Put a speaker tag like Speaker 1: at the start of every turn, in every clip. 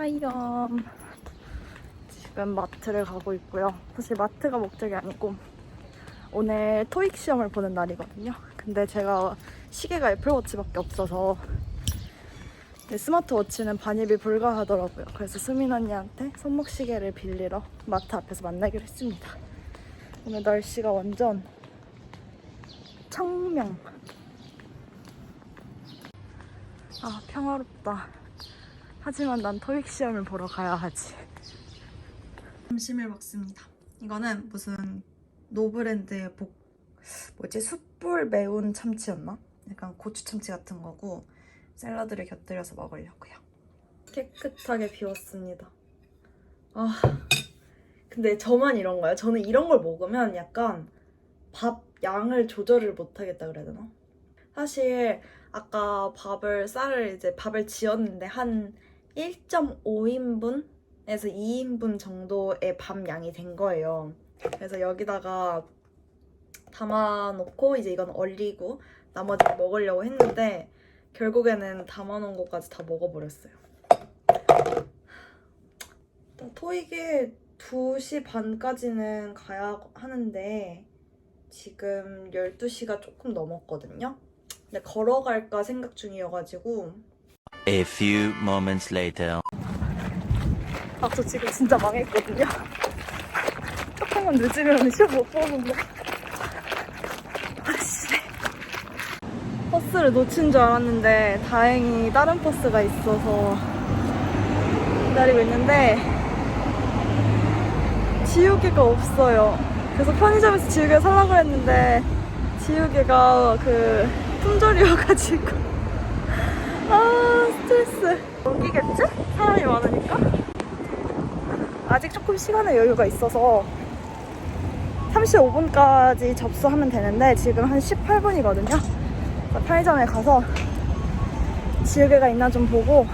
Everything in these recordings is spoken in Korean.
Speaker 1: 하이엄 지금 마트를 가고 있고요. 사실 마트가 목적이 아니고 오늘 토익 시험을 보는 날이거든요. 근데 제가 시계가 애플워치밖에 없어서 네, 스마트워치는 반입이 불가하더라고요. 그래서 수민 언니한테 손목시계를 빌리러 마트 앞에서 만나기로 했습니다. 오늘 날씨가 완전 청명. 아, 평화롭다. 하지만 난 토익 시험을 보러 가야 하지. 점심을 먹습니다. 이거는 무슨 노브랜드의 복 뭐지 숯불 매운 참치였나? 약간 고추 참치 같은 거고 샐러드를 곁들여서 먹으려고요. 깨끗하게 비웠습니다. 아 근데 저만 이런가요? 저는 이런 걸 먹으면 약간 밥 양을 조절을 못 하겠다 그래야 되나? 사실 아까 밥을 쌀을 이제 밥을 지었는데 한 1.5인분에서 2인분 정도의 밥 양이 된 거예요. 그래서 여기다가 담아놓고 이제 이건 얼리고 나머지 먹으려고 했는데 결국에는 담아놓은 것까지 다 먹어버렸어요. 토익에 2시 반까지는 가야 하는데 지금 12시가 조금 넘었거든요. 근데 걸어갈까 생각 중이어가지고
Speaker 2: A few moments later.
Speaker 1: 아, 저 지금 진짜 망했거든요. 조금만 늦으면 시험 못 보는데. 아씨. 버스를 놓친 줄 알았는데, 다행히 다른 버스가 있어서 기다리고 있는데, 지우개가 없어요. 그래서 편의점에서 지우개 살라고 했는데, 지우개가 그, 품절이어가지고. 여기겠지? 사람이 많으니까? 아직 조금 시간의 여유가 있어서 35분까지 접수하면 되는데 지금 한 18분이거든요. 편의점에 가서 지우개가 있나 좀 보고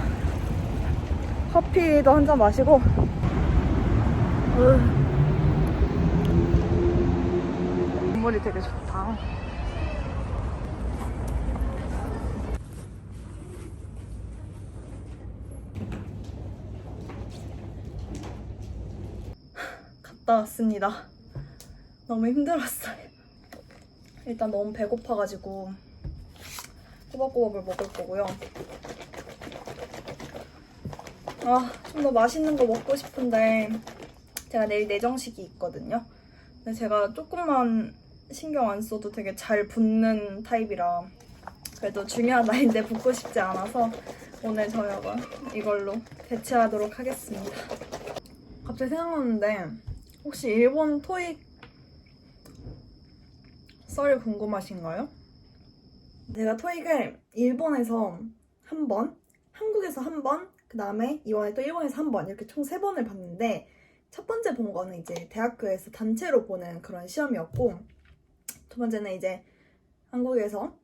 Speaker 1: 커피도 한 잔 마시고 물이 되게 좋다. 갔다 왔습니다. 너무 힘들었어요. 일단 너무 배고파가지고 꼬박꼬박을 먹을 거고요. 아, 좀 더 맛있는 거 먹고 싶은데 제가 내일 내정식이 있거든요. 근데 제가 조금만 신경 안 써도 되게 잘 붓는 타입이라 그래도 중요한 날인데 붓고 싶지 않아서 오늘 저녁은 이걸로 대체하도록 하겠습니다. 갑자기 생각났는데 혹시 일본 토익 썰 궁금하신가요? 제가 토익을 일본에서 한 번, 한국에서 한 번, 그 다음에 이번에 또 일본에서 한 번, 이렇게 총 세 번을 봤는데, 첫 번째 본 거는 이제 대학교에서 단체로 보는 그런 시험이었고, 두 번째는 이제 한국에서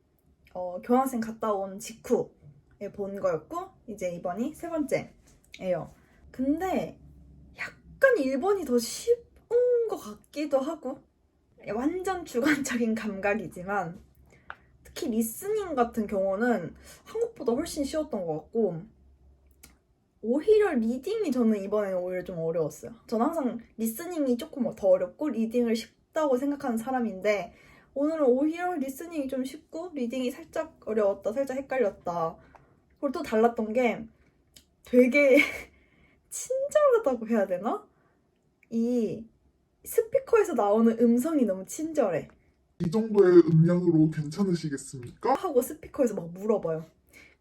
Speaker 1: 어, 교환생 갔다 온 직후에 본 거였고, 이제 이번이 세 번째예요. 근데 약간 일본이 더것 같기도 하고, 완전 주관적인 감각이지만 특히 리스닝 같은 경우는 한국보다 훨씬 쉬웠던 것 같고 오히려 리딩이 저는 이번에는 오히려 좀 어려웠어요. 저는 항상 리스닝이 조금 더 어렵고 리딩을 쉽다고 생각하는 사람인데 오늘은 오히려 리스닝이 좀 쉽고 리딩이 살짝 어려웠다, 살짝 헷갈렸다. 그리고 또 달랐던 게 되게 친절하다고 해야 되나? 이 스피커에서 나오는 음성이 너무 친절해.
Speaker 3: 이 정도의 음량으로 괜찮으시겠습니까?
Speaker 1: 하고 스피커에서 막 물어봐요.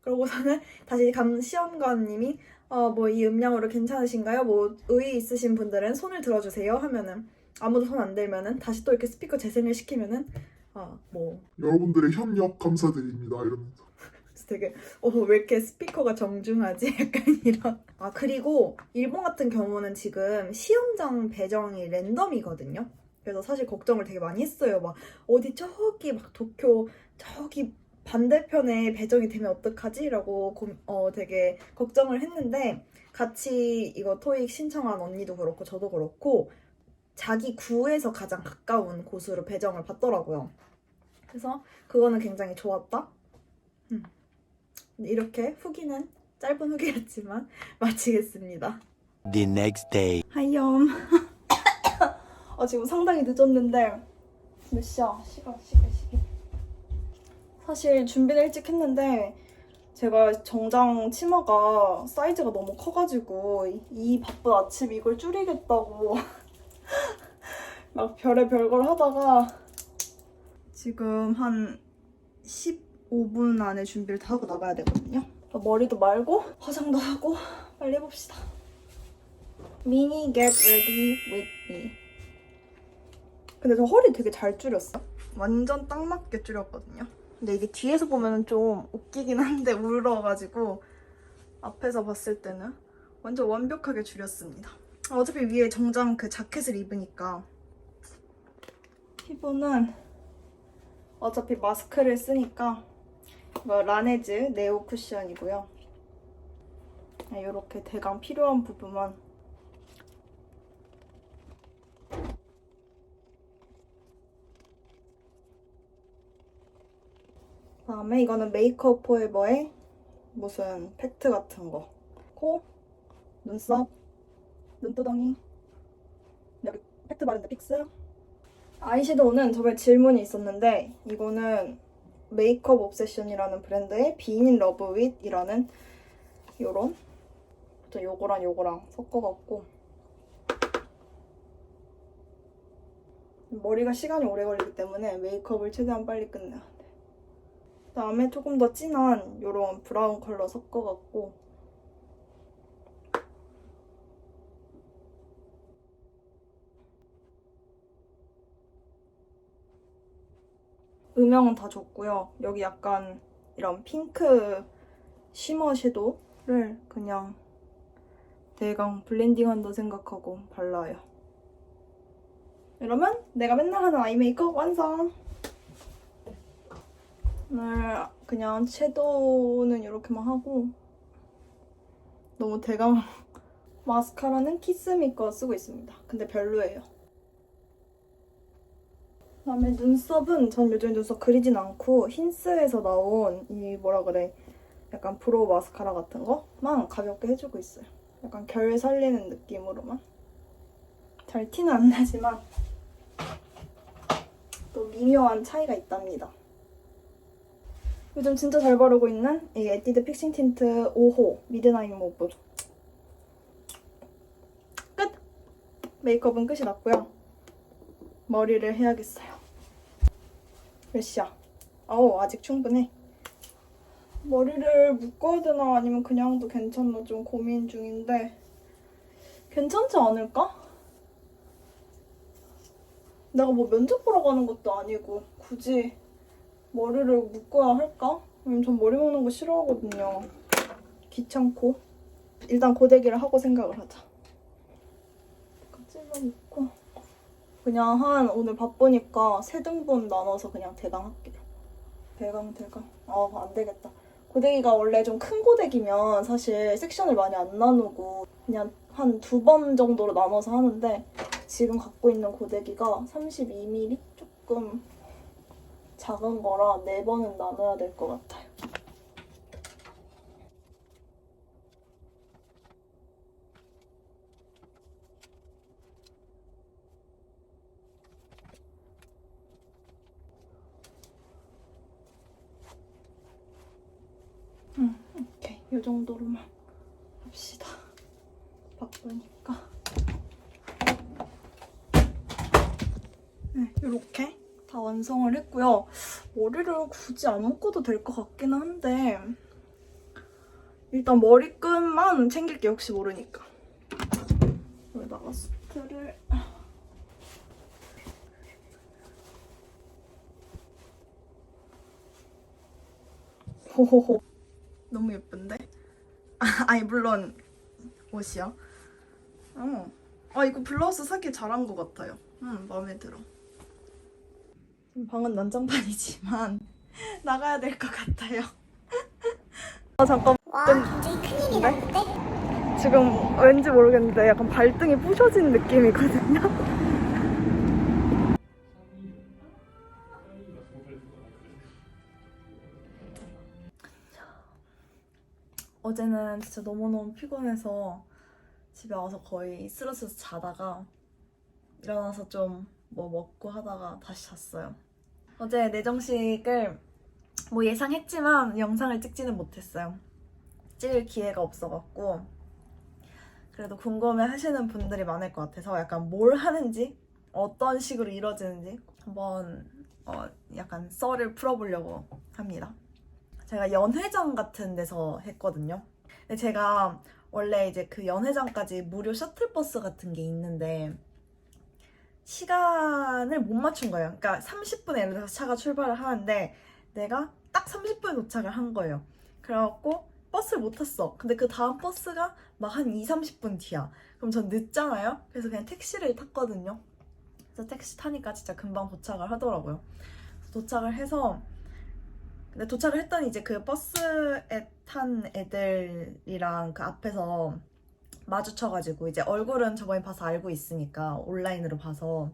Speaker 1: 그러고서는 다시 감 시험관님이 어, 뭐 이 음량으로 괜찮으신가요? 뭐 의의 있으신 분들은 손을 들어주세요 하면은 아무도 손 안 들면은 다시 또 이렇게 스피커 재생을 시키면은 아뭐
Speaker 3: 여러분들의 협력 감사드립니다. 이러면서
Speaker 1: 되게 어 왜 이렇게 스피커가 정중하지? 약간 이런 아 그리고 일본 같은 경우는 지금 시험장 배정이 랜덤이거든요. 그래서 사실 걱정을 되게 많이 했어요. 막 어디 저기 막 도쿄 저기 반대편에 배정이 되면 어떡하지?라고 고, 어, 되게 걱정을 했는데 같이 이거 토익 신청한 언니도 그렇고 저도 그렇고 자기 구에서 가장 가까운 곳으로 배정을 받더라고요. 그래서 그거는 굉장히 좋았다. 음. 이렇게 후기는 짧은 후기였지만 마치겠습니다.
Speaker 2: The next day.
Speaker 1: 하이엄. 어, 지금 상당히 늦었는데 몇 시야? 시간, 시간, 시간. 사실 준비를 일찍 했는데 제가 정장 치마가 사이즈가 너무 커가지고 이 바쁜 아침 이걸 줄이겠다고 막 별의 별 걸 하다가 지금 한 15분 안에 준비를 다 하고 나가야 되거든요. 머리도 말고 화장도 하고 빨리 해봅시다. 미니 get ready with me. 근데 저 허리 되게 잘 줄였어. 완전 딱 맞게 줄였거든요. 근데 이게 뒤에서 보면 좀 웃기긴 한데 울어가지고 앞에서 봤을 때는 완전 완벽하게 줄였습니다. 아, 어차피 위에 정장 그 자켓을 입으니까 피부는 어차피 마스크를 쓰니까 이거 라네즈 네오 쿠션이고요. 이렇게 대강 필요한 부분만 그다음에 이거는 메이크업 포에버의 무슨 팩트 같은 거. 코, 눈썹, 눈두덩이. 여기 팩트 바른데 픽스. 아이섀도우는 저번에 질문이 있었는데 이거는 메이크업 옵세션이라는 브랜드의 비인 러브 윗이라는 요런? 또 요거랑 요거랑 섞어갖고. 머리가 시간이 오래 걸리기 때문에 메이크업을 최대한 빨리 끝내야 돼. 그다음에 조금 더 진한 요런 브라운 컬러 섞어갖고 음영은 다 줬고요. 여기 약간 이런 핑크 쉬머 섀도우를 그냥 대강 블렌딩한다 생각하고 발라요. 이러면 내가 맨날 하는 아이 메이크업 완성! 오늘 그냥 섀도우는 이렇게만 하고 너무 대강 마스카라는 키스미 거 쓰고 있습니다. 근데 별로예요. 그다음에 눈썹은 전 요즘 눈썹 그리진 않고 힌스에서 나온 이 뭐라 그래 약간 브로우 마스카라 같은 거만 가볍게 해주고 있어요. 약간 결 살리는 느낌으로만 잘 티는 안 나지만 또 미묘한 차이가 있답니다. 요즘 진짜 잘 바르고 있는 이 에뛰드 픽싱 틴트 5호 미드나잇 모브 끝! 메이크업은 끝이 났고요. 머리를 해야겠어요. 몇 시야? 아우 아직 충분해. 머리를 묶어야 되나 아니면 그냥도 괜찮나 좀 고민 중인데 괜찮지 않을까? 내가 뭐 면접 보러 가는 것도 아니고 굳이 머리를 묶어야 할까? 전 머리 묶는 거 싫어하거든요. 귀찮고 일단 고데기를 하고 생각을 하자. 찔러 묶고 그냥 한 오늘 바쁘니까 세 등분 나눠서 그냥 대강 할게요. 대강 대강. 아 안 되겠다. 고데기가 원래 좀 큰 고데기면 사실 섹션을 많이 안 나누고 그냥 한 두 번 정도로 나눠서 하는데 지금 갖고 있는 고데기가 32mm 조금 작은 거라 네 번은 나눠야 될 것 같아요. 음, 오케이. 이 정도로만 합시다. 바쁘니까. 네, 이렇게 다 완성을 했고요. 머리를 굳이 안 묶어도 될 것 같기는 한데 일단 머리끈만 챙길게 혹시 모르니까. 여기다가 수트를 호호호 너무 예쁜데? 아, 아니 물론 옷이요. 어. 아 이거 블라우스 사기 잘한 것 같아요. 음 마음에 들어. 지금 방은 난장판이지만 나가야 될 것 같아요. 아 잠깐.
Speaker 4: 와 굉장히 큰일이 났는데?
Speaker 1: 지금 왠지 모르겠는데 약간 발등이 부셔진 느낌이거든요. 어제는 진짜 너무너무 피곤해서 집에 와서 거의 쓰러져서 자다가 일어나서 좀 뭐 먹고 하다가 다시 잤어요. 어제 내정식을 뭐 예상했지만 영상을 찍지는 못했어요. 찍을 기회가 없어갖고 그래도 궁금해 하시는 분들이 많을 것 같아서 약간 뭘 하는지 어떤 식으로 이루어지는지 한번 어, 약간 썰을 풀어보려고 합니다. 제가 연회장 같은 데서 했거든요. 근데 제가 원래 이제 그 연회장까지 무료 셔틀버스 같은 게 있는데 시간을 못 맞춘 거예요. 그러니까 30분에 예를 들어서 차가 출발을 하는데 내가 딱 30분에 도착을 한 거예요. 그래갖고 버스를 못 탔어. 근데 그 다음 버스가 막 한 2, 30분 뒤야. 그럼 전 늦잖아요? 그래서 그냥 택시를 탔거든요. 그래서 택시 타니까 진짜 금방 도착을 하더라고요. 도착을 해서 근데 도착을 했더니 이제 그 버스에 탄 애들이랑 그 앞에서 마주쳐가지고 이제 얼굴은 저번에 봐서 알고 있으니까 온라인으로 봐서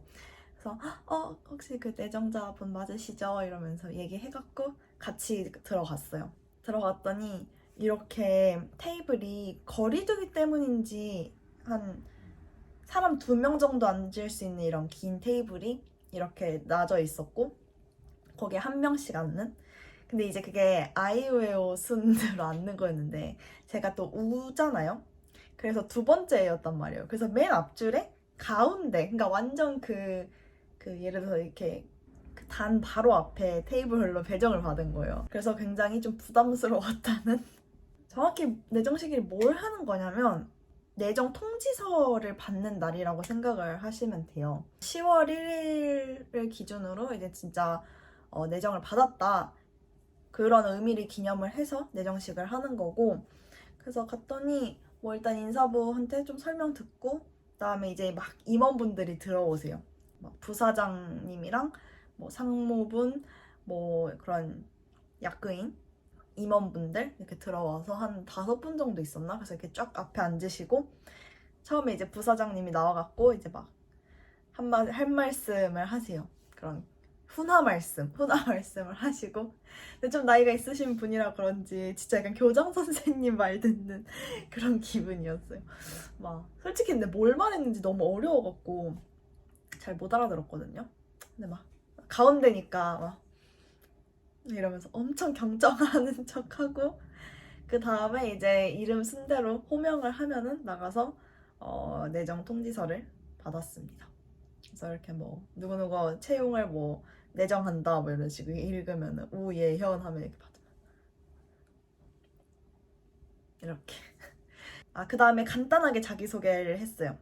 Speaker 1: 그래서 어 혹시 그 내정자분 맞으시죠? 이러면서 얘기해갖고 같이 들어갔어요. 들어갔더니 이렇게 테이블이 거리두기 때문인지 한 사람 두 명 정도 앉을 수 있는 이런 긴 테이블이 이렇게 놔져 있었고 거기에 한 명씩 앉는 근데 이제 그게 아이웨어 순으로 앉는 거였는데 제가 또 우잖아요 그래서 두 번째였단 말이에요 그래서 맨 앞줄에 가운데 그러니까 완전 그, 그 예를 들어서 이렇게 그단 바로 앞에 테이블로 배정을 받은 거예요 그래서 굉장히 좀 부담스러웠다는 정확히 내정식이 뭘 하는 거냐면 내정 통지서를 받는 날이라고 생각을 하시면 돼요. 10월 1일을 기준으로 이제 진짜 어, 내정을 받았다. 그런 의미를 기념을 해서 내정식을 하는 거고 그래서 갔더니 뭐 일단 인사부한테 좀 설명 듣고 그다음에 이제 막 임원분들이 들어오세요. 막 부사장님이랑 뭐 상무분 뭐 그런 약그인 임원분들 이렇게 들어와서 한 다섯 분 정도 있었나? 그래서 이렇게 쫙 앞에 앉으시고 처음에 이제 부사장님이 나와갖고 이제 막 한마 할 말씀을 하세요. 그런 훈화 말씀, 훈화 말씀을 하시고 근데 좀 나이가 있으신 분이라 그런지 진짜 약간 교장 선생님 말 듣는 그런 기분이었어요. 막 솔직히 근데 뭘 말했는지 너무 어려워갖고 잘 못 알아들었거든요. 근데 막 가운데니까 막 이러면서 엄청 경청하는 척하고 그 다음에 이제 이름 순대로 호명을 하면은 나가서 어, 내정 통지서를 받았습니다. 그래서 이렇게 뭐 누구누구 채용을 뭐 내정한다 뭐 이런 식으로 읽으면은 우예현 하면 이렇게 받아. 이렇게. 아 그 다음에 간단하게 자기 소개를 했어요.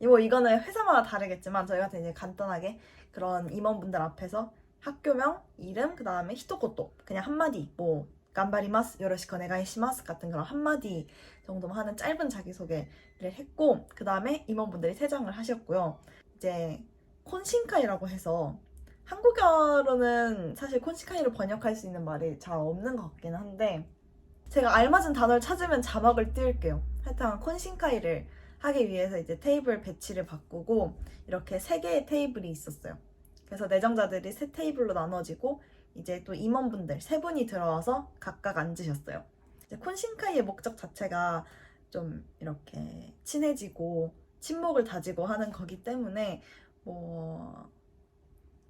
Speaker 1: 이거 이거는 회사마다 다르겠지만 저희 같은 이제 간단하게 그런 임원분들 앞에서 학교명, 이름, 그 다음에 히토코토 그냥 한마디 뭐 간바리마스, 요로시코 네가이시마스 같은 그런 한마디 정도만 하는 짧은 자기소개를 했고 그 다음에 임원분들이 퇴장을 하셨고요. 이제 콘신카이라고 해서 한국어로는 사실 콘신카이를 번역할 수 있는 말이 잘 없는 것 같긴 한데 제가 알맞은 단어를 찾으면 자막을 띄울게요. 하여튼 콘신카이를 하기 위해서 이제 테이블 배치를 바꾸고 이렇게 세 개의 테이블이 있었어요. 그래서 내정자들이 세 테이블로 나눠지고 이제 또 임원분들 세 분이 들어와서 각각 앉으셨어요. 콘신카이의 목적 자체가 좀 이렇게 친해지고 친목을 다지고 하는 거기 때문에 뭐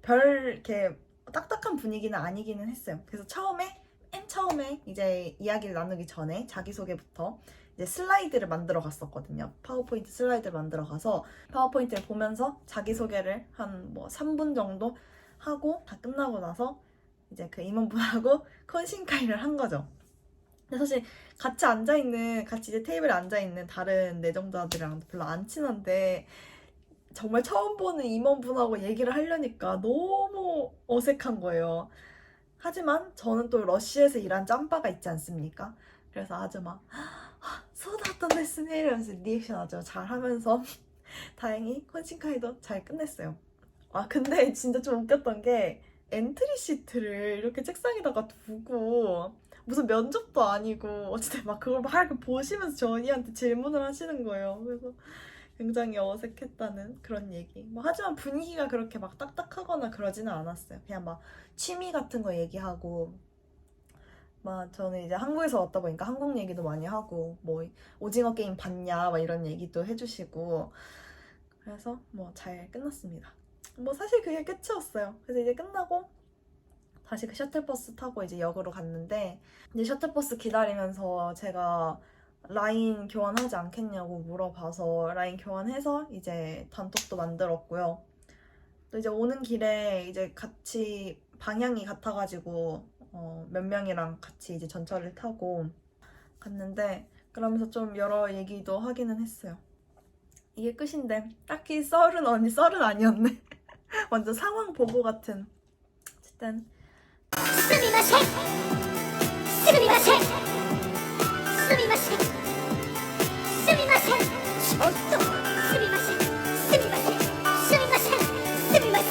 Speaker 1: 별 이렇게 딱딱한 분위기는 아니기는 했어요. 그래서 처음에 맨 처음에 이제 이야기를 나누기 전에 자기소개부터 이제 슬라이드를 만들어 갔었거든요. 파워포인트 슬라이드를 만들어 가서 파워포인트를 보면서 자기소개를 한 뭐 3분 정도 하고 다 끝나고 나서 이제 그 임원분하고 컨신카이를 한 거죠. 근데 사실 같이 앉아있는, 같이 이제 테이블에 앉아있는 다른 내정자들이랑 별로 안 친한데 정말 처음 보는 임원분하고 얘기를 하려니까 너무 어색한 거예요. 하지만 저는 또 러시에서 일한 짬바가 있지 않습니까? 그래서 아주 막 소다던 데스네 이러면서 리액션 아주 잘 하면서 다행히 콘신카이도 잘 끝냈어요. 아 근데 진짜 좀 웃겼던 게 엔트리 시트를 이렇게 책상에다가 두고 무슨 면접도 아니고 어쨌든 막 그걸 막 이렇게 보시면서 저희한테 질문을 하시는 거예요. 그래서 굉장히 어색했다는 그런 얘기. 뭐 하지만 분위기가 그렇게 막 딱딱하거나 그러지는 않았어요. 그냥 막 취미 같은 거 얘기하고 막 저는 이제 한국에서 왔다 보니까 한국 얘기도 많이 하고 뭐 오징어 게임 봤냐 막 이런 얘기도 해주시고 그래서 뭐 잘 끝났습니다. 뭐 사실 그게 끝이었어요. 그래서 이제 끝나고 다시 그 셔틀버스 타고 이제 역으로 갔는데 이제 셔틀버스 기다리면서 제가 라인 교환하지 않겠냐고 물어봐서 라인 교환해서 이제 단톡도 만들었고요. 또 이제 오는 길에 이제 같이 방향이 같아가지고 어, 몇 명이랑 같이 이제 전철을 타고 갔는데 그러면서 좀 여러 얘기도 하기는 했어요. 이게 끝인데 딱히 썰은 언니 썰은 아니었네. 완전 상황 보고 같은. 어쨌든.
Speaker 4: 스미마셍! 스미마셍! 스미마셍!